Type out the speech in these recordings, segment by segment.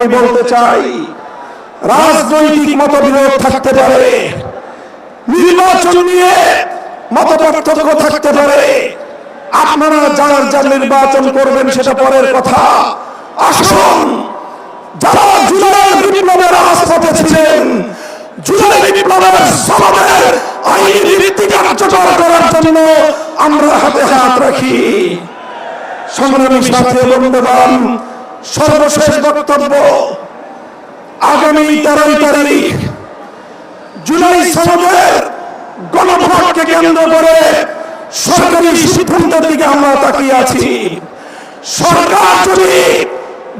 আমি বলতে চাই, রাজনৈতিক মতবিরোধ থাকতে পারে, নির্বাচন নিয়ে মত পার্থক্য থাকতে পারে। আপনারা যার যার নির্বাচন করবেন সেটা পরের কথা। আসুন, যারা জুলাই বিপ্লবের রাজপথে ছিলেন, জুলাই বিপ্লবের সমাবের আইনি ভিত্তি কার্যকর করার জন্য আমরা হাতে হাত রাখি। সংগ্রামী সাথে বন্ধুবান সর্বশেষ বক্তব্য আগামী তেরোই তারিখ জুলাই সনদের গণভোটকে কেন্দ্র করে সরকারি সিদ্ধান্তের দিকে আমরা তাকিয়ে আছি। সরকার যদি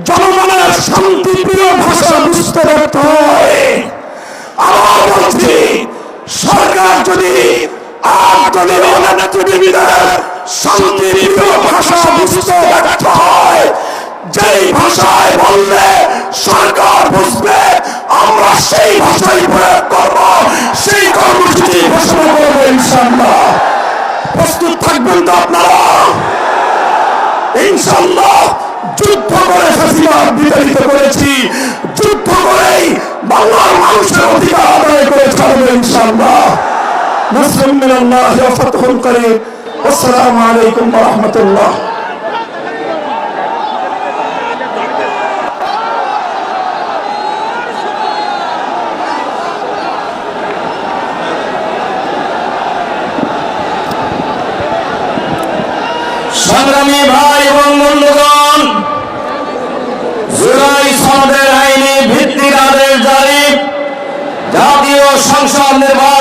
জনগণের শান্তি প্রিয় ভাষা বুঝতে ব্যর্থ হয় সরকার যদি আন্দোলনের নেতৃবৃন্দের শান্তি প্রিয় ভাষা বুঝতে ব্যর্থ হয় যেই ভাষায় বললে সরকার বুঝবে, আমরা সেই ভাষাই প্রয়োগ করব, সেই কর্মসূচি ঘোষণা করব ইনশাল্লাহ প্রস্তুত থাকবেন তো আপনারা? ইনশাল্লাহ যুদ্ধ করে ফাসিবাদ বিতাড়িত করেছি, যুদ্ধ করেই বাংলার মানুষের অধিকার আদায় করে ছাড়বে ইনশাল্লাহ মুসলিম মিনাল্লাহ ফাতহুল করিম। আসসালামু আলাইকুম রাহমাতুল্লাহ। সংগ্রামী ভাই এবং বন্ধুগণ জুলাই সনদের আইনি ভিত্তিক আদেশ জারি। জাতীয় সংসদ নির্বাচনের